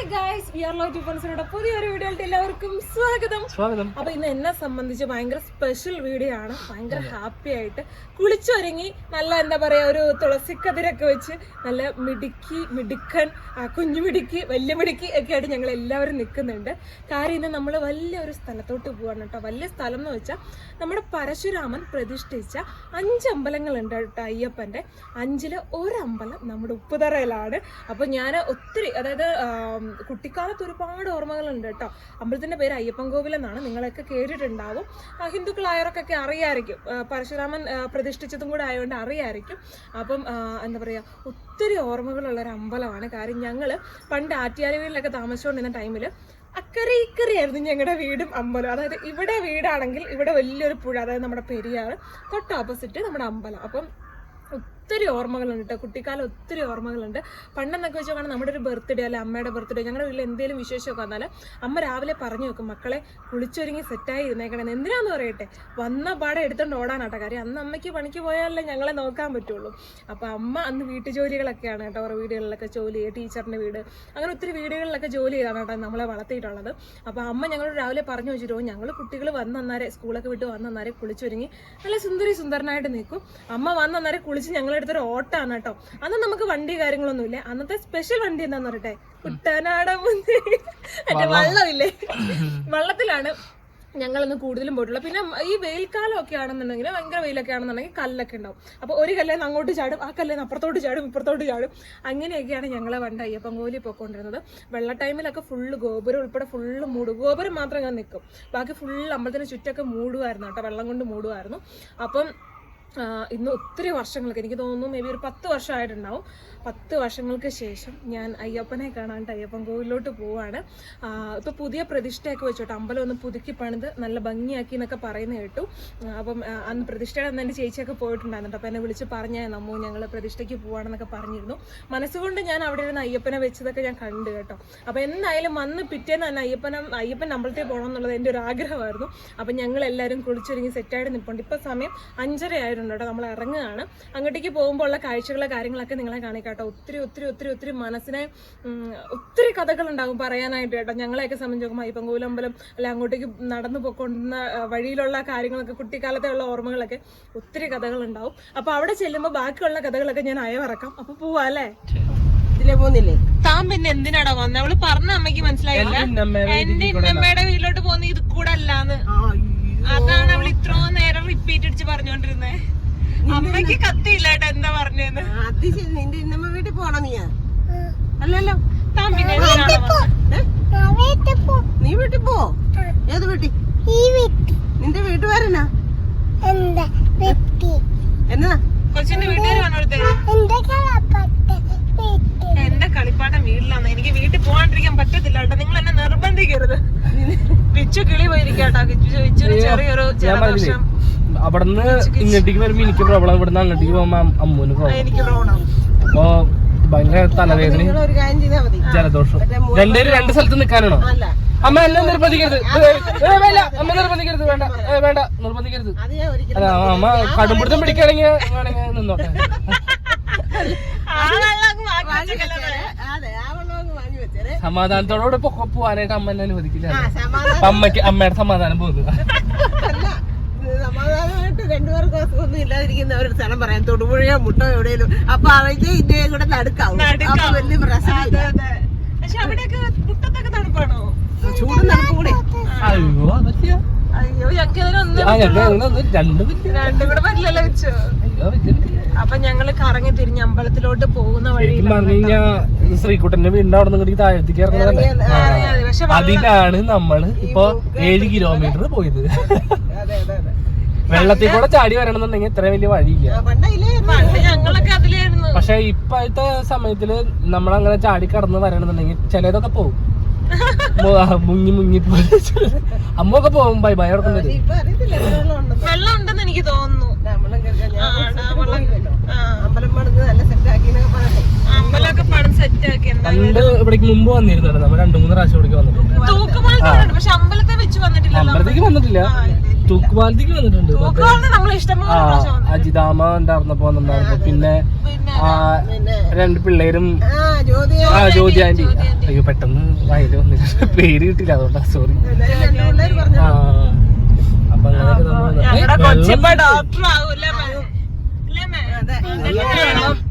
Hi guys we are low to ഫ്രണ്ട്സിനോട് പുതിയൊരു വീഡിയോയിലേക്ക് എല്ലാവർക്കും സ്വാഗതം. സ്വാഗതം. അപ്പൊ ഇന്ന് എന്നെ സംബന്ധിച്ച് ഭയങ്കര സ്പെഷ്യൽ വീഡിയോ ആണ്. ഭയങ്കര ഹാപ്പി ആയിട്ട് കുളിച്ചൊരുങ്ങി. നല്ല എന്താ പറയാ ഒരു തുളസിക്കതിരൊക്കെ വെച്ച് നല്ല മിടുക്കി മിടുക്കൻ കുഞ്ഞു മിടുക്കി വലിയ മിടുക്കി ഒക്കെ ആയിട്ട് ഞങ്ങൾ എല്ലാവരും നിൽക്കുന്നുണ്ട്. കാര്യം ഇന്ന് നമ്മൾ വലിയൊരു സ്ഥലത്തോട്ട് പോവാണ് കേട്ടോ. വലിയ സ്ഥലം എന്ന് വെച്ചാൽ നമ്മുടെ പരശുരാമൻ പ്രതിഷ്ഠിച്ച അഞ്ച് അമ്പലങ്ങളുണ്ട് കേട്ടോ അയ്യപ്പന്റെ അഞ്ചിൽ ഒരമ്പലം നമ്മുടെ ഉപ്പുതറയിലാണ്. അപ്പൊ ഞാൻ ഒത്തിരി അതായത് കുട്ടിക്കാലത്ത് ഒരുപാട് ഓർമ്മകളുണ്ട് കേട്ടോ. അമ്പലത്തിന്റെ പേര് അയ്യപ്പൻ കോവിൽ എന്നാണ്. നിങ്ങളൊക്കെ കേട്ടിട്ടുണ്ടാവും. ഹിന്ദുക്കളായവർക്കൊക്കെ അറിയായിരിക്കും. പരശുരാമൻ പ്രതിഷ്ഠിച്ചതും കൂടെ ആയതുകൊണ്ട് അറിയായിരിക്കും. അപ്പം എന്താ പറയുക ഒത്തിരി ഓർമ്മകളുള്ള ഒരു അമ്പലമാണ്. കാര്യം ഞങ്ങൾ പണ്ട് ആറ്റിയാലുകളിലൊക്കെ താമസിച്ചുകൊണ്ടിരുന്ന ടൈമിൽ അക്കരെ ഇക്കരയായിരുന്നു ഞങ്ങളുടെ വീടും അമ്പലം അതായത് ഇവിടെ വീടാണെങ്കിൽ ഇവിടെ വലിയൊരു പുഴ അതായത് നമ്മുടെ പെരിയാറ് തൊട്ട് ഓപ്പോസിറ്റ് നമ്മുടെ അമ്പലം. അപ്പം ഒത്തിരി ഓർമ്മകളുണ്ട് കേട്ടോ കുട്ടിക്കാലം ഒത്തിരി ഓർമ്മകളുണ്ട്. പണ്ടെന്നൊക്കെ വെച്ചാൽ നമ്മുടെ ഒരു ബർത്ത്ഡേ അല്ലെ അമ്മയുടെ ബർത്ത്ഡേ ഞങ്ങളുടെ വീട്ടിൽ എന്തെങ്കിലും വിശേഷമൊക്കെ വന്നാൽ അമ്മ രാവിലെ പറഞ്ഞു വെക്കും മക്കളെ കുളിച്ചൊരുങ്ങി സെറ്റായി ഇരുന്നേക്കണം എന്തിനാന്ന് പറയട്ടെ? വന്ന പാടെ എടുത്തോണ്ട് ഓടാനാട്ടോ കാര്യം. അന്ന് അമ്മയ്ക്ക് പണിക്ക് പോയാലല്ലേ ഞങ്ങളെ നോക്കാൻ പറ്റുള്ളൂ. അപ്പോൾ അമ്മ അന്ന് വീട്ടു ജോലികളൊക്കെയാണ് കേട്ടോ ഓരോ വീടുകളിലൊക്കെ ജോലി ചെയ്യുക ടീച്ചറിന്റെ വീട്. അങ്ങനെ ഒത്തിരി വീടുകളിലൊക്കെ ജോലി ചെയ്താണ് കേട്ടോ നമ്മളെ വളർത്തിയിട്ടുള്ളത്. അപ്പോൾ അമ്മ ഞങ്ങളോട് രാവിലെ പറഞ്ഞു വെച്ചിട്ടോ ഞങ്ങൾ കുട്ടികൾ വന്ന് വന്നന്നേരെ സ്കൂളൊക്കെ വിട്ട് വന്ന് വന്നന്നേരെ കുളിച്ചൊരുങ്ങി. നല്ല സുന്ദരി സുന്ദരനായിട്ട് നിൽക്കും. അമ്മ വന്ന് വന്നന്നേരെ കുളിച്ച് ഞങ്ങളുടെ അടുത്തൊരു ഓട്ടാണ് കേട്ടോ. അന്ന് നമുക്ക് വണ്ടി കാര്യങ്ങളൊന്നും ഇല്ല അന്നത്തെ സ്പെഷ്യൽ വണ്ടി എന്താന്ന് പറയട്ടെ? കുട്ടനാടൻ മുന്തിരി. മറ്റേ വള്ളമില്ലേ? വള്ളത്തിലാണ് ഞങ്ങളൊന്ന് കൂടുതലും പോയിട്ടുള്ളത്. പിന്നെ ഈ വെയിൽക്കാലം ഒക്കെ ആണെന്നുണ്ടെങ്കിൽ ഭയങ്കര വെയിലൊക്കെ ആണെന്നുണ്ടെങ്കിൽ കല്ലൊക്കെ ഉണ്ടാവും. അപ്പോൾ ഒരു കല്ലേന്ന് അങ്ങോട്ട് ചാടും ആ കല്ലേന്ന് അപ്പുറത്തോട്ട് ചാടും ഇപ്പുറത്തോട്ട് ചാടും. അങ്ങനെയൊക്കെയാണ് ഞങ്ങളെ പണ്ട് അയ്യപ്പൻ കോലി പോയിക്കൊണ്ടിരുന്നത്. വെള്ള ടൈമിലൊക്കെ ഫുള്ള് ഗോപുരം ഉൾപ്പെടെ ഫുള്ള് മൂടും. ഗോപുരം മാത്രം ഞാൻ നിൽക്കും ബാക്കി ഫുള്ള് അമ്പലത്തിന് ചുറ്റൊക്കെ മൂടുമായിരുന്നു കേട്ടോ. വെള്ളം കൊണ്ട് മൂടുമായിരുന്നു. അപ്പം ഇന്ന് ഒത്തിരി വർഷങ്ങൾക്ക് എനിക്ക് തോന്നുന്നു മേ ബി ഒരു പത്ത് വർഷമായിട്ടുണ്ടാവും. പത്ത് വർഷങ്ങൾക്ക് ശേഷം ഞാൻ അയ്യപ്പനെ കാണാണ്ട് അയ്യപ്പൻ കോവിലോട്ട് പോവാണ്. ഇപ്പോൾ പുതിയ പ്രതിഷ്ഠയൊക്കെ വെച്ചോട്ടെ അമ്പലം ഒന്ന് പുതുക്കി പണിത് നല്ല ഭംഗിയാക്കി എന്നൊക്കെ പറയുന്നത് കേട്ടു. അപ്പം അന്ന് പ്രതിഷ്ഠയുടെ അന്ന് എന്റെ ചേച്ചിയൊക്കെ പോയിട്ടുണ്ടായിരുന്നു അപ്പോൾ എന്നെ വിളിച്ച് പറഞ്ഞാൽ നമ്മു ഞങ്ങൾ പ്രതിഷ്ഠയ്ക്ക് പോവാണെന്നൊക്കെ പറഞ്ഞിരുന്നു. മനസ്സുകൊണ്ട് ഞാൻ അവിടെ ഇരുന്ന് അയ്യപ്പനെ വെച്ചതൊക്കെ ഞാൻ കണ്ടു കേട്ടോ. അപ്പോൾ എന്തായാലും വന്ന് പിറ്റേന്ന് തന്നെ അയ്യപ്പനം അയ്യപ്പൻ അമ്പലത്തിൽ പോകണം എന്നുള്ളത് എന്റെ ഒരു ആഗ്രഹമായിരുന്നു. അപ്പം ഞങ്ങൾ എല്ലാവരും കുളിച്ചൊരുങ്ങി സെറ്റായിട്ട് നിൽപ്പുണ്ട് ഇപ്പോൾ സമയം അഞ്ചര ആയിട്ടുണ്ട് കേട്ടോ. നമ്മൾ ഇറങ്ങുകയാണ്. അങ്ങോട്ടേക്ക് പോകുമ്പോൾ ഉള്ള കാഴ്ചകളെ കാര്യങ്ങളൊക്കെ നിങ്ങളെ കാണിക്കാട്ടോ ഒത്തിരി ഒത്തിരി ഒത്തിരി ഒത്തിരി മനസ്സിനെ ഉം, ഒത്തിരി കഥകളുണ്ടാകും പറയാനായിട്ട് കേട്ടോ. ഞങ്ങളെയൊക്കെ സംബന്ധിച്ച് നോക്കുമ്പോൾ അയ്യപ്പൻകോവിൽ അമ്പലം അല്ല അങ്ങോട്ടേക്ക് നടന്നു പോയിക്കൊണ്ടിരുന്ന വഴിയിലുള്ള കാര്യങ്ങളൊക്കെ കുട്ടിക്കാലത്തെ ഉള്ള ഓർമ്മകളൊക്കെ ഒത്തിരി കഥകളുണ്ടാവും. അപ്പോൾ അവിടെ ചെല്ലുമ്പോൾ ബാക്കിയുള്ള കഥകളൊക്കെ ഞാൻ അയവിറക്കാം. അപ്പോൾ പോവാ അല്ലേ? ഇതിലെ പോകുന്നില്ലേ? താൻ പിന്നെ എന്തിനാടാ വന്നത് അവൾ പറഞ്ഞ അമ്മയ്ക്ക് മനസ്സിലായില്ല. എന്റെ ഇന്നമ്മയുടെ വീട്ടിലോട്ട് പോകുന്ന ഇത് കൂടെ അല്ലാന്ന്. അതാണ് അവൾ ഇത്രയും നേരം റിപ്പീറ്റ് അടിച്ച് പറഞ്ഞോണ്ടിരുന്നേ. അമ്മയ്ക്ക് കത്തിയില്ല കേട്ടോ എന്താ പറഞ്ഞത് അത് ശരി. നിന്റെ ഇന്നമ്മ വീട്ടിൽ പോണം നീ? അല്ലല്ലോ? നീ വീട്ടിൽ പോ. ഏത് വീട്ടിൽ? നിന്റെ വീട്ടുകാരനാ? എന്നാ? കൊച്ചിന്റെ വീട്ടുകാർ പറഞ്ഞോടുത്തേ എന്റെ കളിപ്പാട്ടം വീട്ടിലാണ് എനിക്ക് വീട്ടിൽ പോകാണ്ടിരിക്കാൻ പറ്റത്തില്ല കേട്ടോ നിങ്ങൾ എന്നെ നിർബന്ധിക്കരുത് പിച്ചു ചെറിയൊരു ജലദോഷം അവിടുന്ന് ഇങ്ങോട്ടേക്ക് വരുമ്പോ എനിക്ക് പ്രോബ്ലം ഇവിടുന്ന് അങ്ങോട്ടേക്ക് പോകുമ്പോ അമ്മൂന് പ്രോബ്ലം അപ്പൊ ഭയങ്കര തലവേദന ജലദോഷം രണ്ടുപേരും രണ്ട് സ്ഥലത്ത് നിൽക്കാനാണോ അല്ല. അമ്മ എന്നെ നിർബന്ധിക്കരുത്. അമ്മ നിർബന്ധിക്കരുത് വേണ്ട. വേണ്ട. നിർബന്ധിക്കരുത്. അല്ല അമ്മ കടുംപിടുത്തം പിടിക്കുകയാണെങ്കിൽ വേണമെങ്കിൽ നിന്നോട്ടെ. സമാധാനത്തോടെ പോവാനായിട്ട് അമ്മ എന്നെ അനുവദിക്കില്ല അമ്മയ്ക്ക് അമ്മയുടെ സമാധാനം പോകുക. സമാധാനമായിട്ട് രണ്ടുപേർക്കും അസുഖമൊന്നും ഇല്ലാതിരിക്കുന്ന ഒരു സ്ഥലം പറയാം. തൊടുപുഴയോ മുട്ടോ എവിടെയെങ്കിലും. അപ്പൊ അവർക്ക് ഇന്ത്യയും കൂടെ നടുക്കാവും. അപ്പൊ വലിയ പ്രശ്നമില്ല അതെ. പക്ഷെ അവിടെയൊക്കെ മുട്ടത്തൊക്കെ തണുപ്പാണോ? ചൂടും തണുപ്പും കൂടെ അയ്യോ അതൊക്കെയാ. അയ്യോ ഞങ്ങൾക്ക് ഇതിനൊന്നും രണ്ടും കൂടെ പറ്റില്ലല്ലോ വെച്ചു അയ്യോ അപ്പൊ ഞങ്ങൾ കറങ്ങി തിരിഞ്ഞ് അമ്പലത്തിലോട്ട് പോകുന്ന വഴി പറഞ്ഞു ശ്രീകുട്ടന്റെ വീടിന്റെ അവിടെ നിന്ന് താഴത്തേക്ക് ഇറങ്ങുന്നതല്ലേ അതിലാണ് നമ്മൾ ഇപ്പൊ ഏഴ് കിലോമീറ്റർ പോയത്. വെള്ളത്തിൽ കൂടെ ചാടി വരണമെന്നുണ്ടെങ്കിൽ ഇത്ര വലിയ വഴിയില്ല. പക്ഷെ ഇപ്പോഴത്തെ സമയത്തിൽ നമ്മളങ്ങനെ ചാടി കടന്ന് വരണമെന്നുണ്ടെങ്കിൽ ചിലതൊക്കെ പോകും മുങ്ങി മുങ്ങി പോയി. അമ്മൊക്കെ പോകും. ബൈ ബൈ വെള്ളം ഉണ്ടെന്ന് എനിക്ക് തോന്നുന്നു. അമ്പലമൊക്കെ പണം സെറ്റ് ആക്കി പണ്ട് ഇവിടേക്ക് മുമ്പ് വന്നിരുന്നല്ലോ നമ്മൾ രണ്ടു മൂന്ന് പ്രാവശ്യം ഇവിടേക്ക് വന്നിട്ടുണ്ട്. പക്ഷെ അമ്പലത്തെ വെച്ച് വന്നിട്ടില്ലല്ലോ അമ്പലത്തേക്ക് വന്നിട്ടില്ല. തൂക്കുപാലത്തേക്ക് വന്നിട്ടുണ്ട്. അജിതാമ ഉണ്ടായിരുന്നപ്പോ വന്നിട്ടുണ്ടായിരുന്നു. പിന്നെ പിന്നെ ആ രണ്ട് പിള്ളേരും ആ ജ്യോതി ആന്റി അയ്യോ പെട്ടെന്ന് വായിൽ വന്നില്ല പേര് കിട്ടില്ല അതുകൊണ്ടാ സോറി ആ.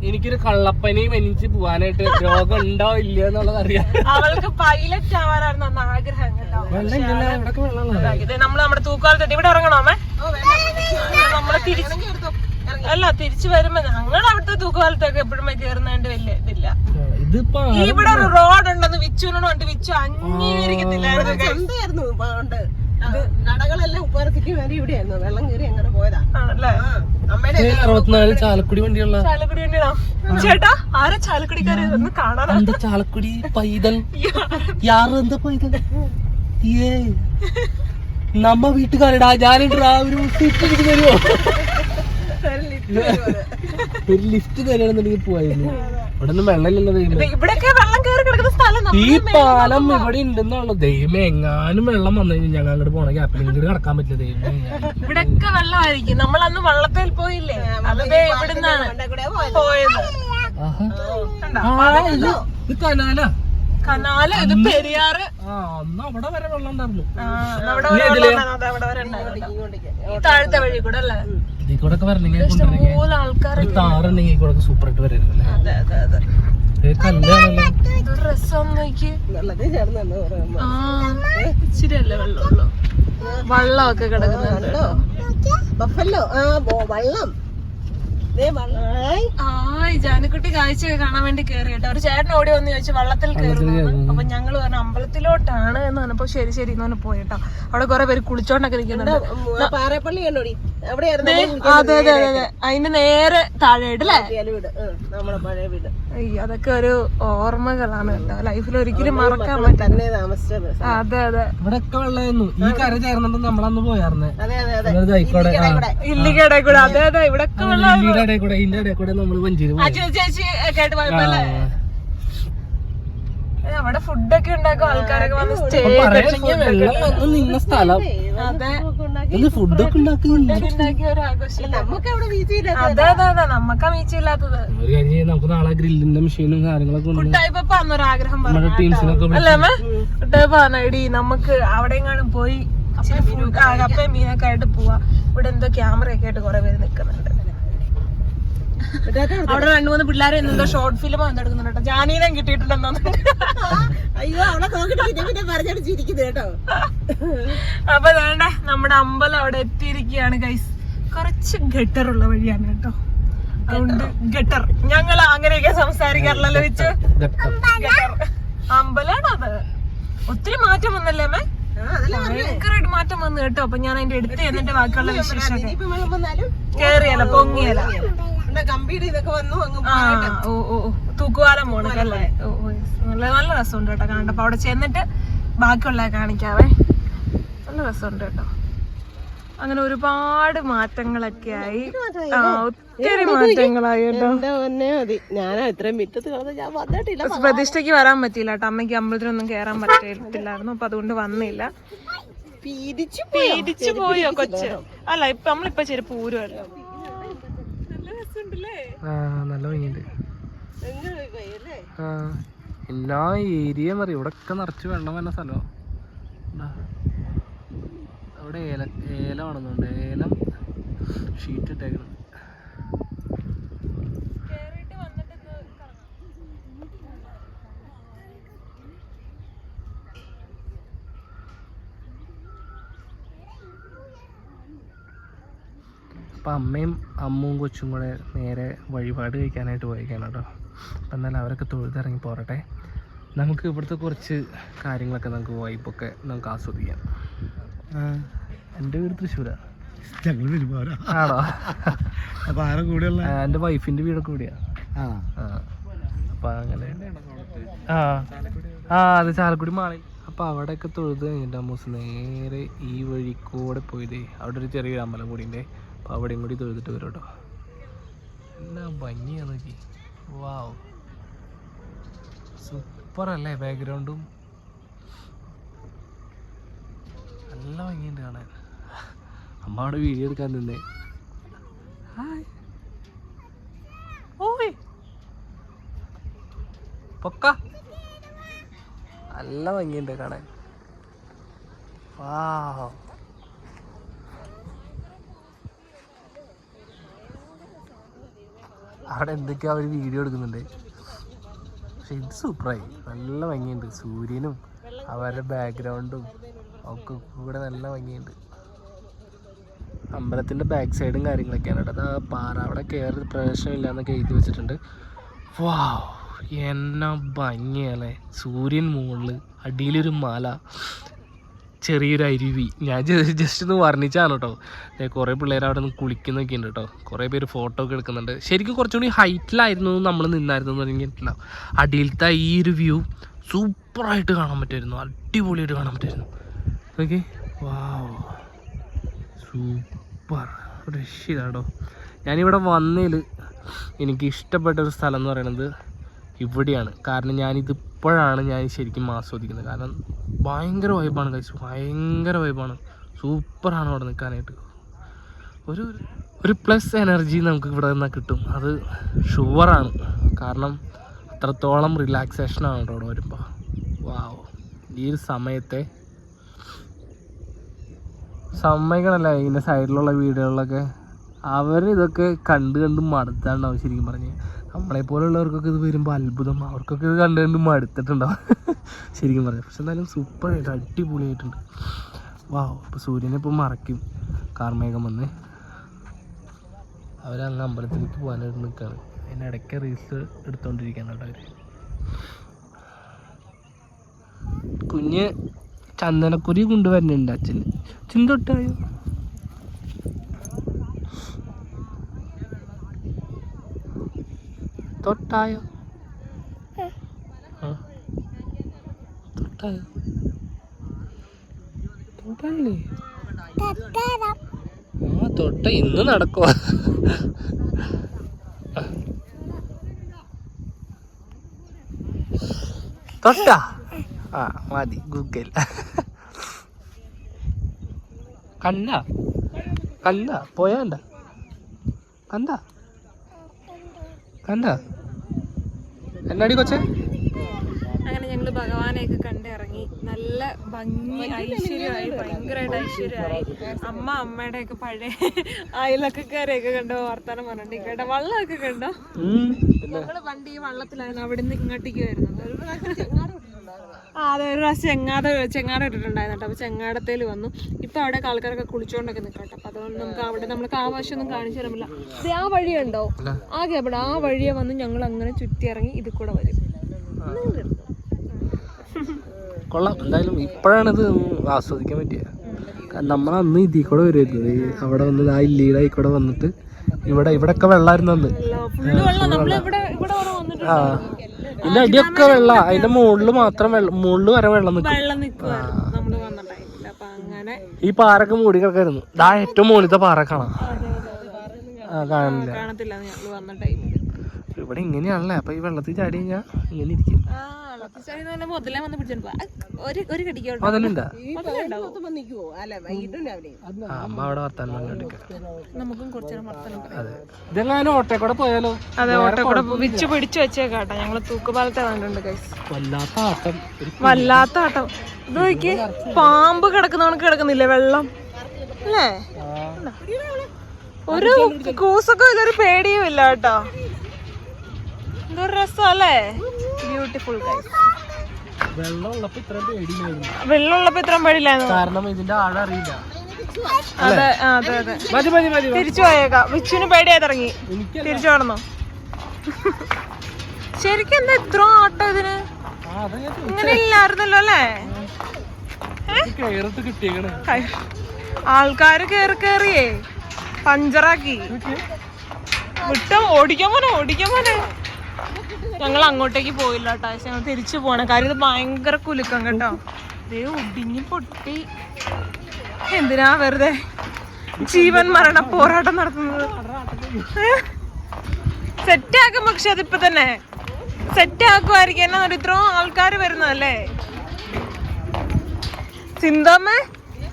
എനിക്കൊരു കള്ളപ്പനിയും എനിക്ക് പോവാനായിട്ട് രോഗം ഉണ്ടോ ഇല്ലയോ എന്നുള്ളത് അറിയാം അവൾക്ക് പൈലറ്റ് ആവാനായിരുന്നു അന്ന് ആഗ്രഹം ഇത് നമ്മൾ നമ്മുടെ തൂക്കാലത്തെ ഇവിടെ ഇറങ്ങണോ നമ്മൾ തിരിച്ചു അല്ല തിരിച്ചു വരുമ്പോ ഞങ്ങൾ അവിടുത്തെ തൂക്കാലത്തൊക്കെ എപ്പോഴും കേറുന്നതിന്റെ വലിയ ഇതില്ല. ഇവിടെ ഒരു റോഡ് ഉണ്ടെന്ന് വിച്ചു കണ്ട് വിച്ചു അംഗീകരിക്കത്തില്ലായിരുന്നു കടകളെല്ലാം ഉപ്പാരത്തേക്ക് വേണ്ടി ഇവിടെയായിരുന്നു. വെള്ളം കയറി അങ്ങനെ പോയതാ. ആണല്ലേ ആ, അറുപത്തിനാല് ചാലക്കുടി വണ്ടിയുള്ള ചാലക്കുടി വണ്ടിയാണോ ചേട്ടാ ആരാ ചാലക്കുടിക്കാര്? ഒന്ന് കാണാൻ എന്താ ചാലക്കുടി പൈതൽ? യാറ് എന്താ പൈതൽ? ഏ നമ്മ വീട്ടുകാരടാ ഞാനിട്ടാ ഒരു ലിഫ്റ്റ് എനിക്ക് തരുമോ ഒരു ലിഫ്റ്റ് തരണമെന്നുണ്ടെങ്കിൽ പോവായിരുന്നു. ഇവിടെ ഒന്നും വെള്ളമില്ലല്ലോ ദൈവമേ. ഈ പാലം ഇവിടെ ഉണ്ടെന്നുള്ള. ദൈവമേ എങ്ങാനും വെള്ളം വന്നു കഴിഞ്ഞാൽ ഞങ്ങൾ അങ്ങോട്ട് പോണ ഗ്യാപ്പിൽ ഇങ്ങോട്ട് കിടക്കാൻ പറ്റില്ല ദൈവം ഇവിടൊക്കെ വെള്ളമായിരിക്കും. നമ്മൾ അന്ന് വള്ളത്തിൽ പോയില്ലേ? അത് ഇവിടുന്നാണ് പോയത്. ഇത് കനാലാ. കനാല് ഇത് പെരിയാറ്. ആ അന്ന് അവിടെ വരെ വെള്ളം ഉണ്ടായിരുന്നു. താഴത്തെ വഴി കൂടെ അല്ലേ? ഇതിൽ കൂടെ ഒക്കെ വരണമെങ്കിൽ ആൾക്കാർ ഒരു താറുണ്ടെങ്കിൽ കൂടെ ഒക്കെ സൂപ്പർ ആയിട്ട് അതെ അതെ അതെ. വള്ളമൊക്കെ കിടക്കുന്നുണ്ട്. കണ്ടോ ബഫല്ലോ ആ ബോ- വള്ളം. ആയ്. ജാനക്കുട്ടി കാഴ്ചയൊക്കെ കാണാൻ വേണ്ടി കേറി കേട്ടോ. ഒരു ചേട്ടൻ ഓടി വന്ന് ചോദിച്ചു വള്ളത്തിൽ കയറുന്നു അപ്പൊ ഞങ്ങൾ പറഞ്ഞു അമ്പലത്തിലോട്ടാണ് എന്ന് പറഞ്ഞപ്പോ ശരി ശരി എന്ന് പറഞ്ഞു പോയിട്ടോ അവിടെ കുറെ പേര് കുളിച്ചോണ്ടൊക്കെ നിൽക്കുന്നുണ്ട് പാറപ്പള്ളി കണ്ടോടി? അതെ അതെ അതെ അതെ. അതിന്റെ നേരെ താഴെയായിട്ട് അല്ലേ? വീട്. അതൊക്കെ ഒരു ഓർമ്മകളാണ് കേട്ടോ. ലൈഫിൽ ഒരിക്കലും മറക്കാൻ താമസിച്ചത് അതെ അതെ. ഇവിടെ വെള്ളമായിരുന്നു. ഈ കര ചേർന്നിട്ട് നമ്മളന്ന് ഇല്ലിക്കടെ കൂടെ. അതെ അതെ ഇവിടെ വെള്ളം ലില്ലിയുടെ ഇടയിൽ കൂടെ ഇതിന്റെ ഇടയിൽ കൂടെ നമ്മൾ അജു ചേച്ചി ഫുഡൊക്കെ ഉണ്ടാക്കും ആൾക്കാരൊക്കെ വന്ന് സ്റ്റേ നിന്ന സ്ഥലം. ഫുഡൊക്കെ നമുക്ക് മീച്ചില്ലാത്തത് ഒരു കാര്യം നമുക്ക് നാളെ ഗ്രില്ലിന്റെ മെഷീനും കാര്യങ്ങളൊക്കെ നമ്മുടെ ടീംസിനൊക്കെ അല്ലേ പറഞ്ഞടി നമുക്ക് അവിടെ എങ്ങാനും പോയി കപ്പയും മീനൊക്കെ ആയിട്ട് പോവാ. ഇവിടെ എന്തോ ക്യാമറ ഒക്കെ ആയിട്ട് കുറെ പേര് നിക്കുന്നുണ്ട്. അവിടെ രണ്ടു മൂന്ന് പിള്ളേരെ എന്തോ ഷോർട്ട് ഫിലിം വന്നെടുക്കുന്നുണ്ട് എടുക്കുന്നുണ്ട് ജാനീനം കിട്ടിയിട്ടുണ്ടെന്നോ അയ്യോ അവളെ നോക്കിട്ട് പറഞ്ഞടിച്ചിരിക്കുന്നു കേട്ടോ. അപ്പൊ വേണ്ട നമ്മുടെ അമ്പലം അവിടെ എത്തിയിരിക്കുകയാണ് ഗൈസ് കുറച്ച് ഗട്ടറുള്ള വഴിയാണ് കേട്ടോ. അതുകൊണ്ട് ഗട്ടർ. ഞങ്ങൾ അങ്ങനെയൊക്കെ സംസാരിക്കാറില്ലല്ലോ വെച്ച്? അമ്പലാണോ അത്? ഒത്തിരി മാറ്റം വന്നല്ലേ അതല്ല ഭയങ്കരമായിട്ട് മാറ്റം വന്നു കേട്ടോ. അപ്പൊ ഞാൻ അതിന്റെ എടുത്ത് എന്നിട്ട് ബാക്കിയുള്ള വിശേഷം കേറിയല്ല പൊങ്ങിയല്ല. ഇവിടെ കമ്പിയുടെ ഇതൊക്കെ വന്നു അങ്ങ് ഓ ഓ. തൂക്കുവാലം പോണല്ലേ. നല്ല നല്ല രസമുണ്ട് കേട്ടോ കണ്ടപ്പോ അവിടെ ചെന്നിട്ട് ബാക്കിയുള്ള കാണിക്കാവേ. നല്ല രസമുണ്ട് കേട്ടോ. അങ്ങനെ ഒരുപാട് മാറ്റങ്ങളൊക്കെ ആയി. ഒത്തിരി മാറ്റങ്ങളായി. കേട്ടോ. എന്റെ പൊന്നെ മതി. ഞാനാ ഇത്രയും മിറ്റത്ത് കിടന്ന് ഞാൻ വന്നിട്ടില്ല. പ്രതിഷ്ഠയ്ക്ക് വരാൻ പറ്റിയില്ല കേട്ടോ. അമ്മയ്ക്ക് അമ്പലത്തിനൊന്നും കയറാൻ പറ്റിയില്ലായിരുന്നു അപ്പൊ അതുകൊണ്ട് വന്നില്ല. പീരിച്ചു പോയോ? കൊച്ചു? അല്ല ഇപ്പൊ നമ്മളിപ്പോ ചെരുപ്പ് ഊരുമല്ലോ ആ നല്ല ഭംഗിയുണ്ട്. ആ എല്ലാ ഏരിയ അറിയാം. ഇവിടെ ഒക്കെ നിറച്ച് വെള്ളം വരുന്ന സ്ഥലമോ അവിടെ ഏല ഏലമാണെന്നുണ്ട് ഏലം ഷീറ്റ് ഇട്ടേക്കണം കേറിയിട്ട് വന്നിട്ട് ഇത് കറങ്ങാം. അപ്പം അമ്മയും അമ്മും കൊച്ചും കൂടെ നേരെ വഴിപാട് കഴിക്കാനായിട്ട് പോയേക്കാണ് കേട്ടോ. അപ്പം എന്നാലും അവരൊക്കെ തൊഴുതിറങ്ങി പോരട്ടെ. നമുക്ക് ഇവിടുത്തെ കുറച്ച് കാര്യങ്ങളൊക്കെ നമുക്ക് വൈബൊക്കെ നമുക്ക് ആസ്വദിക്കാം. എന്റെ വീട് തൃശ്ശൂരാണ് ആണോ? അപ്പൊ ആരെ കൂടെയുള്ള? എന്റെ വൈഫിന്റെ വീടൊക്കെ കൂടിയാണ് ആ. അപ്പം അങ്ങനെ. ആ ആ അത് ചാലക്കുടി മാളി അപ്പം അവിടെയൊക്കെ തൊഴുത് കഴിഞ്ഞിട്ട് അമ്മൂസ് നേരെ ഈ വഴി കൂടെ പോയതേ. അവിടെ ഒരു ചെറിയൊരു അമ്പലം കൂടിയുണ്ട്. അപ്പോൾ അവിടെയും കൂടി തൊഴുതിട്ട് വരും കേട്ടോ. എന്നാ ഭംഗിയാണ് നോക്കി. വാവ് സൂപ്പറല്ലേ ബാക്ക്ഗ്രൗണ്ടും. നല്ല ഭംഗിയുണ്ട് കാണാൻ. അമ്മ വീഡിയോ എടുക്കാൻ നിന്നേ. ഹായ് ഓയ്. നല്ല ഭംഗിയുണ്ട് കാണാൻ. വാവ് അവിടെ എന്തൊക്കെയാ അവർ വീഡിയോ എടുക്കുന്നുണ്ട്. പക്ഷെ ഇത് സൂപ്പറായി നല്ല ഭംഗിയുണ്ട്. സൂര്യനും അവരുടെ ബാക്ക്ഗ്രൗണ്ടും ഒക്കെ കൂടെ നല്ല ഭംഗിയുണ്ട്. അമ്പലത്തിന്റെ ബാക്ക് സൈഡും കാര്യങ്ങളൊക്കെയാണ് കേട്ടോ. അത് പാറ. അവിടെ കയറി പ്രവേശനമില്ല എന്നൊക്കെ എഴുതി വെച്ചിട്ടുണ്ട്. വാവ് എന്നാ ഭംഗിയല്ലേ സൂര്യൻ മുകളിൽ അടിയിലൊരു മല. ചെറിയൊരു അരുവി. ഞാൻ ജസ്റ്റ് ഒന്ന് വർണിച്ചാണ് കേട്ടോ. കുറേ പിള്ളേർ അവിടെ നിന്ന് കുളിക്കുന്നൊക്കെ ഉണ്ട് കേട്ടോ. കുറേ പേര് ഫോട്ടോ ഒക്കെ എടുക്കുന്നുണ്ട്. ശരിക്കും കുറച്ചുകൂടി ഹൈറ്റിലായിരുന്നു നമ്മൾ നിന്നായിരുന്നു എന്ന് പറഞ്ഞിട്ടില്ല അടിയിലത്തെ ഈ ഒരു വ്യൂ സൂപ്പറായിട്ട് കാണാൻ പറ്റുമായിരുന്നു. അടിപൊളിയായിട്ട് കാണാൻ പറ്റുമായിരുന്നു. ഓക്കെ വാ സൂപ്പർ രക്ഷിതാട്ടോ ഞാനിവിടെ വന്നതിൽ എനിക്ക് ഇഷ്ടപ്പെട്ട ഒരു സ്ഥലം എന്ന് പറയുന്നത് ഇവിടെയാണ്. കാരണം ഞാനിത് ഇപ്പോഴാണ് ഞാൻ ശരിക്കും ആസ്വദിക്കുന്നത്. കാരണം ഭയങ്കര വൈബാണ് കഴിച്ചു ഭയങ്കര വൈബാണ് സൂപ്പറാണ് അവിടെ നിൽക്കാനായിട്ട്. ഒരു ഒരു പ്ലസ് എനർജി നമുക്ക് ഇവിടെ നിന്നാൽ കിട്ടും. അത് ഷുവറാണ് കാരണം അത്രത്തോളം റിലാക്സേഷനാണ് അവിടെ വരുമ്പോൾ വാവ് ഈ ഒരു സമയത്തെ സമ്മതിക്കണല്ല? ഇതിന്റെ സൈഡിലുള്ള വീടുകളിലൊക്കെ. അവർ ഇതൊക്കെ കണ്ട് കണ്ട് മടുത്താണ്ടാവും ശരിക്കും പറഞ്ഞ്. നമ്മളെ പോലുള്ളവർക്കൊക്കെ ഇത് വരുമ്പോൾ അത്ഭുതം. അവർക്കൊക്കെ ഇത് കണ്ടു കണ്ട് മടുത്തിട്ടുണ്ടാവും. ശരിക്കും പറയാം. പക്ഷെ എന്നാലും സൂപ്പറായിട്ട് അടിപൊളിയായിട്ടുണ്ട്. വാ ഇപ്പോൾ സൂര്യനെ ഇപ്പോൾ മറയ്ക്കും. കാർമേഘം വന്ന്. അവരങ്ങ് അമ്പലത്തിലേക്ക് പോകാനായിട്ട് നിൽക്കുകയാണ് അതിന്റെ ഇടയ്ക്ക് റീൽസ് എടുത്തുകൊണ്ടിരിക്കുകയാണ് കേട്ടോ അവർ കുഞ്ഞ് ചന്ദനക്കുരി കൊണ്ടുവരുന്നുണ്ട് അച്ഛൻ അച്ഛൻ തൊട്ടായോ? തൊട്ടായോ? തൊട്ടല്ലേ? ആ തൊട്ട ഇന്ന് നടക്കുക തൊട്ട? ആ മതി ഗൂഗിൾ. കണ്ട? കണ്ട? പോയാണ്ട കണ്ട? കണ്ട? എന്നാടി കൊച്ചെ? അങ്ങനെ ഞങ്ങൾ ഭഗവാനെയൊക്കെ കണ്ടിറങ്ങി. നല്ല ഭംഗി ഐശ്വര്യമായി ഭയങ്കരമായിട്ട് ഐശ്വര്യമായി. അമ്മ അമ്മയുടെ ഒക്കെ പഴയ അയലക്കാരെയൊക്കെ കണ്ടോ? വർത്താനം പറഞ്ഞിട്ട് വള്ളമൊക്കെ കണ്ടോ? ഞങ്ങൾ പണ്ട് ഈ വള്ളത്തിലായിരുന്നു. അവിടുന്ന് ഇങ്ങോട്ടേക്ക് വരുന്നത്. ആ അതെ ഒരു പ്രാവശ്യം ചെങ്ങാട ചെങ്ങാട ഇട്ടിട്ടുണ്ടായിരുന്നു കേട്ടോ. അപ്പൊ ചെങ്ങാടത്തേൽ വന്നു. ഇപ്പൊ അവിടെ ആൾക്കാരൊക്കെ കുളിച്ചോണ്ടൊക്കെ നിൽക്കട്ടെ അപ്പൊ അതുകൊണ്ട് നമുക്ക് അവിടെ നമുക്ക് ആ വശമൊന്നും കാണിച്ചു തരാൻ പറ്റില്ല. ഇത് ആ വഴിയുണ്ടോ? ആകെ അവിടെ ആ വഴിയെ വന്ന് ഞങ്ങൾ അങ്ങനെ ചുറ്റി ഇറങ്ങി ഇത് കൂടെ വരും. കൊള്ളാം. എന്തായാലും ഇപ്പോഴാണ് ഇത് ആസ്വദിക്കാൻ പറ്റിയ. നമ്മൾ അന്ന് ഇതിൽ കൂടെ വരുമായിരുന്നു അവിടെ വന്ന് ആ ഇല്ലീടായി കൂടെ വന്നിട്ട് ഇവിടെ ഇവിടെ ഒക്കെ വെള്ളമായിരുന്നു അന്ന് ആ. ഇതിന്റെ അടിയൊക്കെ വെള്ള അതിന്റെ മുകളിൽ മാത്രം വെള്ളം മുകളിൽ വരെ വെള്ളം നിൽക്കും ഈ പാറൊക്കെ മൂടി കിടക്കായിരുന്നു. ദാ ഏറ്റവും മുകളിലത്തെ പാറ കാണാം. ആ ഇവിടെ ഇങ്ങനെയാണല്ലേ? അപ്പൊ ഈ വെള്ളത്തിൽ ചാടി കഴിഞ്ഞാൽ ഇങ്ങനെ ഇരിക്കും. മുതലുണ്ടാ? അമ്മ അവിടെ വർത്താനം പറഞ്ഞോണ്ടിരിക്കാം. നമുക്കും കുറച്ചു വർത്തനം പറയാം. അതെ. ഇതെങ്ങാനും ഓട്ടെ പോയാലോ? അതെ വിച്ച് പിടിച്ചു വെച്ചേക്കാട്ടാ. ഞങ്ങൾ തൂക്കുപാലത്തെ കണ്ടിട്ടുണ്ട് വല്ലാത്ത ആട്ടം. വല്ലാത്ത ആട്ടം. ഇത് നോക്കി പാമ്പ് കിടക്കുന്നവണക്ക് കിടക്കുന്നില്ലേ വെള്ളം? അല്ലേ? ഒരു കൂസൊക്കെ ഒരു പേടിയും ഇല്ല കേട്ടോ എന്തൊരു രസമല്ലേ? ബ്യൂട്ടിഫുൾ ഗൈസ് വെള്ളം ഉള്ളപ്പോ ഇത്ര പേടിയില്ലായിരുന്നു. വെള്ളമുള്ളപ്പോ ഇത്രയും പേടിയില്ലായിരുന്നു. കാരണം ഇതിന്റെ ആഴം അറിയില്ല. അതെ അതെ അതെ. മതി മതി മതി തിരിച്ചു പോയേക്കാം. വിച്ചുവിന് പേടിയായി തുടങ്ങി. തിരിച്ചു കടന്നോ ശരിക്കും എന്താ ഇത്ര ആട്ടം ഇതിന്? ഇങ്ങനെ ഇല്ലായിരുന്നല്ലോ അല്ലേ? ആൾക്കാര് കേറി കേറിയേ പഞ്ചറാക്കി. വിട്ടോ ഓടിക്കാൻ പോനെ ഓടിക്കാൻ പോനെ ഞങ്ങൾ അങ്ങോട്ടേക്ക് പോയില്ല കേട്ടോ ഞങ്ങൾ തിരിച്ചു പോണ. കാര്യം ഇത് ഭയങ്കര കുലുക്കം കേട്ടോ. ദേ ഒടിഞ്ഞു പൊട്ടി. എന്തിനാ വെറുതെ ജീവൻ മരണ പോരാട്ടം നടത്തുന്നത്? സെറ്റ് ആക്കും പക്ഷെ അതിപ്പോ തന്നെ. സെറ്റ് ആക്കുമായിരിക്കും. എന്നാ ഒരു ഇത്രയും ആൾക്കാർ വരുന്നതല്ലേ? സിന്തമ്മ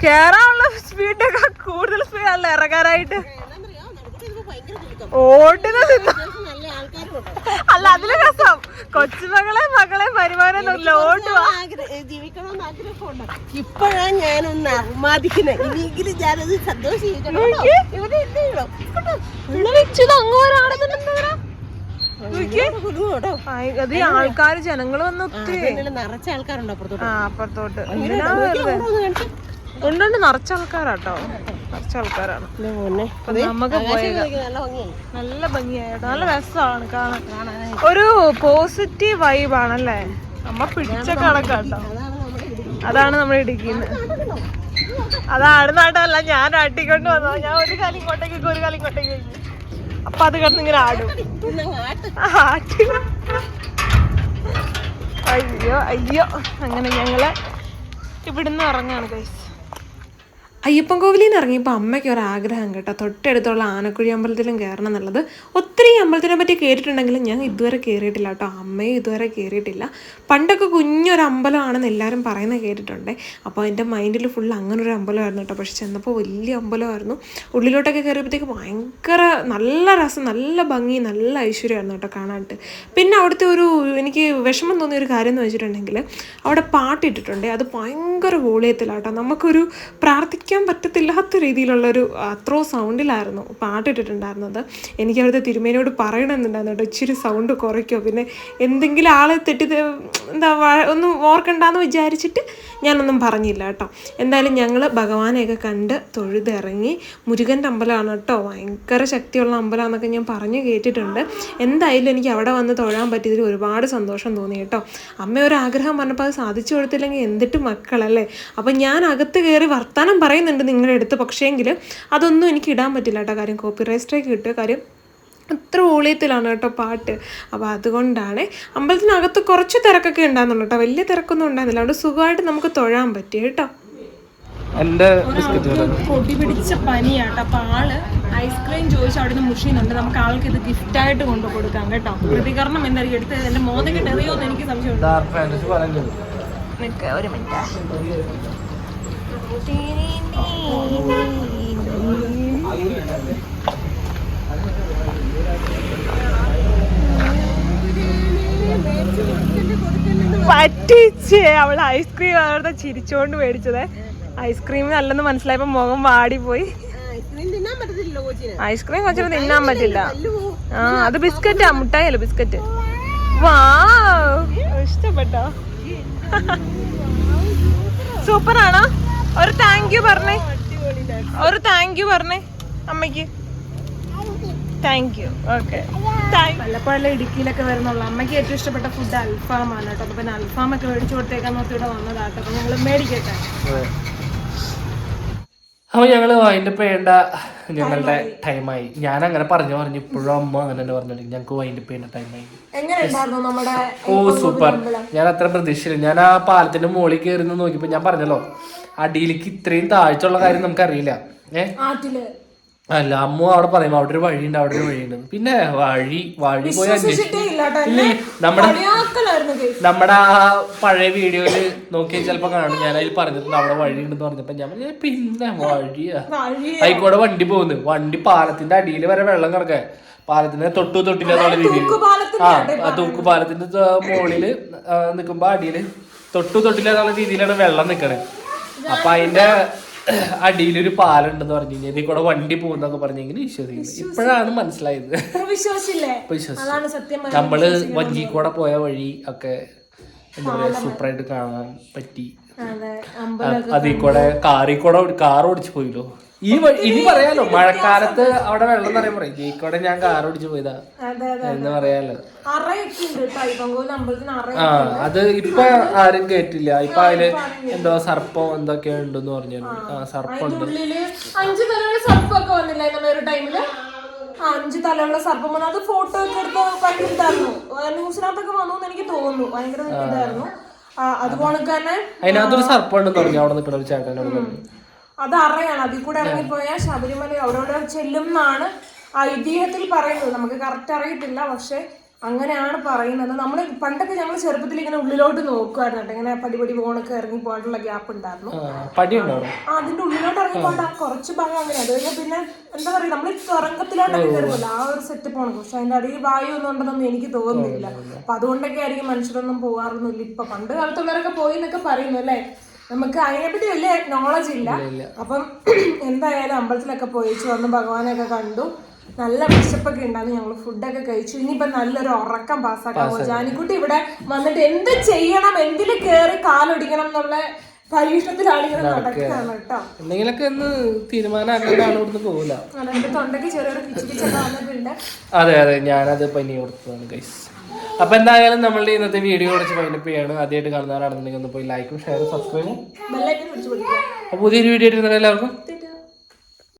കേറാനുള്ള സ്പീഡൊക്കെ കൂടുതൽ സ്പീഡല്ല ഇറങ്ങാനായിട്ട് എന്നാന്നറിയോ? നടുക്കോട്ട് ഇരുന്ന് ഭയങ്കര കുലുക്കം. ഓടുന്ന സിന്ധ അല്ല അതിൽ രസം. കൊച്ചുമകളെ മകളെ വരുമാനം ഏ, ജീവിക്കണമെന്ന് ആഗ്രഹമുണ്ട്. ഇപ്പോഴാണ് ഞാനൊന്ന് അർമാദിക്കുന്നത് ഇനിയെങ്കിലും ഞാനത് സന്തോഷിക്കണം. ഇവിടെ എന്ത് ചെയ്യണം? അത് ആൾക്കാര് ജനങ്ങൾ വന്ന് ഒത്തിരി. നിറച്ച ആൾക്കാരുണ്ടോ അപ്പുറത്തോട്ട്. ആ അപ്പുറത്തോട്ട്. ഉണ്ടുണ്ട് നിറച്ച ആൾക്കാരാട്ടോ. നിറച്ച ആൾക്കാരാണ് മോനെ? നമുക്ക് നല്ല ഭംഗിയായി. നല്ല ഭംഗിയായിട്ടോ നല്ല രസമാണ് കാണാൻ. ഒരു പോസിറ്റീവ് വൈബ് ആണല്ലേ നമ്മ പിടിച്ച കണക്കാട്ടോ അതാണ് നമ്മൾ ഇടിക്കുന്നത് അതാണ് നാട്ടല്ല ഞാൻ ആട്ടിക്കൊണ്ട് വന്നോ ഞാൻ ഒരു കാലം ഇങ്ങോട്ടേക്ക് ഒരു കാലം ഇങ്ങോട്ടേക്ക്. അപ്പൊ അത് കിടന്ന് ഇങ്ങനെ ആടും. ആട്ടി. അയ്യോ അയ്യോ. അങ്ങനെ ഞങ്ങൾ ഇവിടുന്ന് ഇറങ്ങാണ് കൈസ് അയ്യപ്പൻ കോവിലിൽ നിന്ന് ഇറങ്ങിയപ്പോൾ അമ്മയ്ക്ക് ഒരു ആഗ്രഹം കേട്ടോ. തൊട്ടടുത്തുള്ള ആനക്കുഴി അമ്പലത്തിലും കയറണം എന്നുള്ളത്. ഒത്തിരി അമ്പലത്തിനെ പറ്റി കേട്ടിട്ടുണ്ടെങ്കിലും ഞാൻ ഇതുവരെ കയറിയിട്ടില്ല കേട്ടോ. അമ്മയും ഇതുവരെ കയറിയിട്ടില്ല പണ്ടൊക്കെ കുഞ്ഞൊരു അമ്പലമാണെന്ന് എല്ലാവരും പറയുന്നത് കേട്ടിട്ടുണ്ട്. അപ്പോൾ എന്റെ മൈൻഡിൽ ഫുൾ അങ്ങനെ ഒരു അമ്പലമായിരുന്നു കേട്ടോ. പക്ഷെ ചെന്നപ്പോൾ വലിയ അമ്പലമായിരുന്നു. ഉള്ളിലോട്ടൊക്കെ കയറിയപ്പോഴത്തേക്ക് ഭയങ്കര നല്ല രസം നല്ല ഭംഗി നല്ല ഐശ്വര്യമായിരുന്നു കേട്ടോ കാണാനായിട്ട്. പിന്നെ അവിടുത്തെ ഒരു എനിക്ക് വിഷമം തോന്നിയ ഒരു കാര്യം എന്ന് വെച്ചിട്ടുണ്ടെങ്കിൽ അവിടെ പാട്ടിട്ടിട്ടുണ്ട് അത് ഭയങ്കര വോളിയത്തിലാട്ടോ നമുക്കൊരു പ്രാർത്ഥിക്കാൻ പറ്റത്തില്ലാത്ത രീതിയിലുള്ളൊരു അത്രോ സൗണ്ടിലായിരുന്നു പാട്ടിട്ടിട്ടുണ്ടായിരുന്നത്. എനിക്ക് അവിടുത്തെ തിരുമേനോട് പറയണമെന്നുണ്ടായിരുന്നു കേട്ടോ ഇച്ചിരി സൗണ്ട് കുറയ്ക്കോ. പിന്നെ എന്തെങ്കിലും ആളെ തെറ്റി എന്താ ഒന്ന് ഓർക്കണ്ടെന്ന് വിചാരിച്ചിട്ട് ഞാനൊന്നും പറഞ്ഞില്ല കേട്ടോ. എന്തായാലും ഞങ്ങൾ ഭഗവാനെയൊക്കെ കണ്ട് തൊഴുതിറങ്ങി മുരുകന്റെ അമ്പലമാണ് കേട്ടോ ഭയങ്കര ശക്തിയുള്ള അമ്പലമാണെന്നൊക്കെ ഞാൻ പറഞ്ഞു കേട്ടിട്ടുണ്ട്. എന്തായാലും എനിക്ക് അവിടെ വന്ന് തൊഴാൻ പറ്റിയതിൽ ഒരുപാട് സന്തോഷം തോന്നി കേട്ടോ. അമ്മ ഒരു ആഗ്രഹം പറഞ്ഞപ്പോൾ അത് സാധിച്ചു കൊടുത്തില്ലെങ്കിൽ എന്തിട്ട് മക്കളല്ലേ? അപ്പം ഞാൻ അകത്ത് കയറി വർത്തമാനം പറയുന്നുണ്ട് നിങ്ങളുടെ അടുത്ത്. പക്ഷേങ്കിൽ അതൊന്നും എനിക്ക് ഇടാൻ പറ്റില്ല കേട്ടോ കാര്യം കോപ്പി സ്ട്രൈക്ക് കിട്ടുക കാര്യം അത്ര ഓളിയത്തിലാണ് കേട്ടോ പാട്ട്. അപ്പോൾ അതുകൊണ്ടാണ് അമ്പലത്തിനകത്ത് കുറച്ച് തിരക്കൊക്കെ ഉണ്ടാകുന്നുള്ളൂ കേട്ടോ. വലിയ തിരക്കൊന്നും ഉണ്ടായിരുന്നില്ല അവിടെ സുഖമായിട്ട് നമുക്ക് തൊഴാൻ പറ്റി കേട്ടോ. എന്റെ ബിസ്ക്കറ്റ് പൊടി പിടിച്ച പനിയാട്ടോ അപ്പൊ ആൾ ഐസ്ക്രീം ചോദിച്ചു അവിടെ നിന്ന് മുഷിയുന്നുണ്ട് നമുക്ക് ആൾക്ക് ഇത് ഗിഫ്റ്റ് ആയിട്ട് കൊണ്ടു കൊടുക്കാം കേട്ടോ. പ്രതികരണം എന്തായിരിക്കും? എടുത്ത് എന്റെ മോദം എറിയോ എന്ന് എനിക്ക് സംശയമുണ്ട്. ഒരു മിനിറ്റ്. പറ്റിച്ചേ അവൾ ഐസ്ക്രീം അവരുടെ ചിരിച്ചോണ്ട് മേടിച്ചത്. ഐസ്ക്രീം നല്ലെന്ന് മനസ്സിലായപ്പോ മുഖം വാടിപ്പോയി. ഐസ്ക്രീം കൊച്ചിന് തിന്നാൻ പറ്റില്ല. ആ അത് ബിസ്ക്കറ്റാ മുട്ടായല്ലോ ബിസ്ക്കറ്റ്. വാ ഇഷ്ടപ്പെട്ടോ? സൂപ്പർ ആണോ ഒരു താങ്ക് യു പറഞ്ഞേ. ഒരു താങ്ക് യു പറഞ്ഞേ അമ്മയ്ക്ക്. താങ്ക് യു ഓക്കെ പല ഇടുക്കിയിലൊക്കെ വരുന്നുള്ളൂ. അമ്മയ്ക്ക് ഏറ്റവും ഇഷ്ടപ്പെട്ട ഫുഡ് അൽഫാമാണ് കേട്ടോ. അപ്പൊ പിന്നെ അൽഫാം ഒക്കെ മേടിച്ചു കൊടുത്തേക്കാൻ നോക്കി ഇവിടെ വന്നതാട്ടോ. അപ്പൊ ഞങ്ങൾ മേടിക്കട്ടെ. അപ്പോൾ ഞങ്ങൾ വൈൻഡ് അപ്പ് ചെയ്യേണ്ട ഞങ്ങളുടെ ടൈമായി ഞാൻ അങ്ങനെ പറഞ്ഞു പറഞ്ഞു. ഇപ്പോഴും അമ്മ അങ്ങനെ തന്നെ പറഞ്ഞു ഞങ്ങൾക്ക് വൈൻഡ് അപ്പ് ചെയ്യേണ്ട ടൈമായി എങ്ങനെ ഉണ്ടായിരുന്നു നമ്മുടെ ഓ സൂപ്പർ ഞാൻ അത്ര പ്രതീക്ഷയില്ല. ഞാൻ ആ പാലത്തിന്റെ മുകളിൽ കയറി നോക്കിയപ്പോൾ നോക്കിയപ്പോ ഞാൻ പറഞ്ഞല്ലോ. അടിയിലേക്ക് ഇത്രയും താഴ്ചയുള്ള കാര്യം നമുക്കറിയില്ല. ഏഹ് അല്ല അമ്മ അവിടെ പറയും അവിടെ ഒരു വഴിയുണ്ട് അവിടെ ഒരു വഴിയുണ്ട്. പിന്നെ വഴി വഴി പോയി നമ്മുടെ നമ്മുടെ ആ പഴയ വീഡിയോയിൽ നോക്കിയാൽ ചിലപ്പോ കാണും. ഞാൻ അതിൽ പറഞ്ഞിട്ടുണ്ട് അവിടെ വഴി ഉണ്ടെന്ന് പറഞ്ഞപ്പോ ഞാൻ പറഞ്ഞു, പിന്നെ വഴിയാ? വഴി ആയിക്കോടെ വണ്ടി പോകുന്നു. വണ്ടി പാലത്തിന്റെ അടിയിൽ വരെ വെള്ളം കിടക്കുക പാലത്തിന്റെ തൊട്ടു തൊട്ടില്ല എന്നുള്ള രീതിയിൽ. ആ ആ തൂക്ക് പാലത്തിന്റെ ത- മുകളിൽ നിക്കുമ്പോ അടിയിൽ തൊട്ടു തൊട്ടില്ല എന്നുള്ള രീതിയിലാണ് വെള്ളം നിക്കണേ. അപ്പൊ അതിന്റെ അടിയിലൊരു പാലുണ്ടെന്ന് പറഞ്ഞു കഴിഞ്ഞാൽ കൂടെ വണ്ടി പോകുന്നൊക്കെ പറഞ്ഞെങ്കിൽ വിശ്വസിക്കുന്നു ഇപ്പോഴാണ് മനസ്സിലായത്. വിശ്വസിച്ചു. നമ്മൾ വഞ്ചി കൂടെ പോയ വഴി ഒക്കെ എന്താ പറയാ സൂപ്പറായിട്ട് കാണാൻ പറ്റി. അതിൽ കൂടെ കാറിൽ കൂടെ കാർ ഓടിച്ചു പോയില്ലോ. ഈ ഇനി പറയാലോ മഴക്കാലത്ത് അവിടെ വെള്ളം നിറയാൻ പറയും. ജീക്കോടെ ഞാൻ കാർ ഓടിച്ചു പോയതാ എന്ന് പറയാലോ. ആ അത് ഇപ്പൊ ആരും കേട്ടില്ല. ഇപ്പൊ അതിൽ എന്തോ സർപ്പം എന്തൊക്കെ ഉണ്ടെന്ന് പറഞ്ഞു ആ സർപ്പുണ്ട് അഞ്ച് തലയുള്ള സർപ്പം വന്നു അത് ഫോട്ടോ ഒക്കെ എടുത്ത് ഭയങ്കര ഇതായിരുന്നു. ന്യൂസിനകത്തൊക്കെ വന്നു എന്ന് എനിക്ക് തോന്നുന്നു. ഭയങ്കര ഇതായിരുന്നു. അതുപോലെ തന്നെ അതിനകത്തൊരു സർപ്പം ഉണ്ടെന്ന് പറഞ്ഞു. അവിടെ നിൽക്കുന്ന ഒരു ചേട്ടനോട് പറഞ്ഞു. അത് അറിയണം അതിൽ കൂടെ ഇറങ്ങിപ്പോയാൽ ശബരിമല അവരോട് ചെല്ലും എന്നാണ് ഐതിഹ്യത്തിൽ പറയുന്നത്. നമുക്ക് കറക്റ്റ് അറിയത്തില്ല പക്ഷെ അങ്ങനെയാണ് പറയുന്നത്. നമ്മൾ പണ്ടൊക്കെ ഞങ്ങൾ ചെറുപ്പത്തിൽ ഇങ്ങനെ ഉള്ളിലോട്ട് നോക്കുമായിരുന്നു കേട്ടോ. ഇങ്ങനെ പടിപടി പോണൊക്കെ ഇറങ്ങി പോകാനുള്ള ഗ്യാപ്പ് ഉണ്ടായിരുന്നു. ആ അതിന്റെ ഉള്ളിലോട്ട് ഇറങ്ങി പോകണ്ട കുറച്ച് ഭാഗം അങ്ങനെ. അത് കഴിഞ്ഞാൽ പിന്നെ എന്താ പറയുക നമ്മൾ തുറങ്കത്തിലോട്ടൊക്കെ കയറുമല്ലോ. ആ ഒരു സെറ്റ് ആണ് പക്ഷെ അതിന്റെ അടിയിൽ വായു ഒന്നും ഉണ്ടെന്നൊന്നും എനിക്ക് തോന്നുന്നില്ല. അപ്പൊ അതുകൊണ്ടൊക്കെ ആയിരിക്കും മനുഷ്യരൊന്നും പോകാറൊന്നുമില്ല. ഇപ്പൊ പണ്ട് കാലത്തുള്ളവരൊക്കെ പോയി എന്നൊക്കെ പറയുന്നു അല്ലേ? നമുക്ക് അതിനെപ്പറ്റി വലിയ നോളജ് ഇല്ല. അപ്പം എന്തായാലും അമ്പലത്തിലൊക്കെ പോയിച്ചു വന്ന് ഭഗവാനെയൊക്കെ കണ്ടു. നല്ല വിശപ്പൊക്കെ ഉണ്ടായിരുന്നു. ഞങ്ങൾ ഫുഡൊക്കെ കഴിച്ചു. ഇനിയിപ്പോ നല്ലൊരു ഉറക്കം പാസ്സാക്കാൻ പോകും ജാനിക്കുട്ടി ഇവിടെ വന്നിട്ട് എന്ത് ചെയ്യണം? എന്തിൽ കയറി കാലൊടിക്കണം എന്നുള്ള എന്തെങ്കിലുമൊക്കെ ഒന്ന് തീരുമാനമാക്കേണ്ട ഇവിടുന്ന് പോകില്ല തൊണ്ടയ്ക്ക് ചെറിയൊരു അതെ അതെ. ഞാനത് പനി കൊടുത്തതാണ് ഗൈസ് അപ്പൊ എന്തായാലും നമ്മളുടെ ഇന്നത്തെ വീഡിയോ കുറച്ച് ഫൈനപ്പ് ചെയ്യാണ്. ആദ്യമായിട്ട് കാണുന്നവരാണെന്നുണ്ടെങ്കിൽ ഒന്ന് പോയി ലൈക്കും ഷെയറും സബ്സ്ക്രൈബും അപ്പൊ പുതിയൊരു വീഡിയോ ആയിട്ട് എല്ലാവർക്കും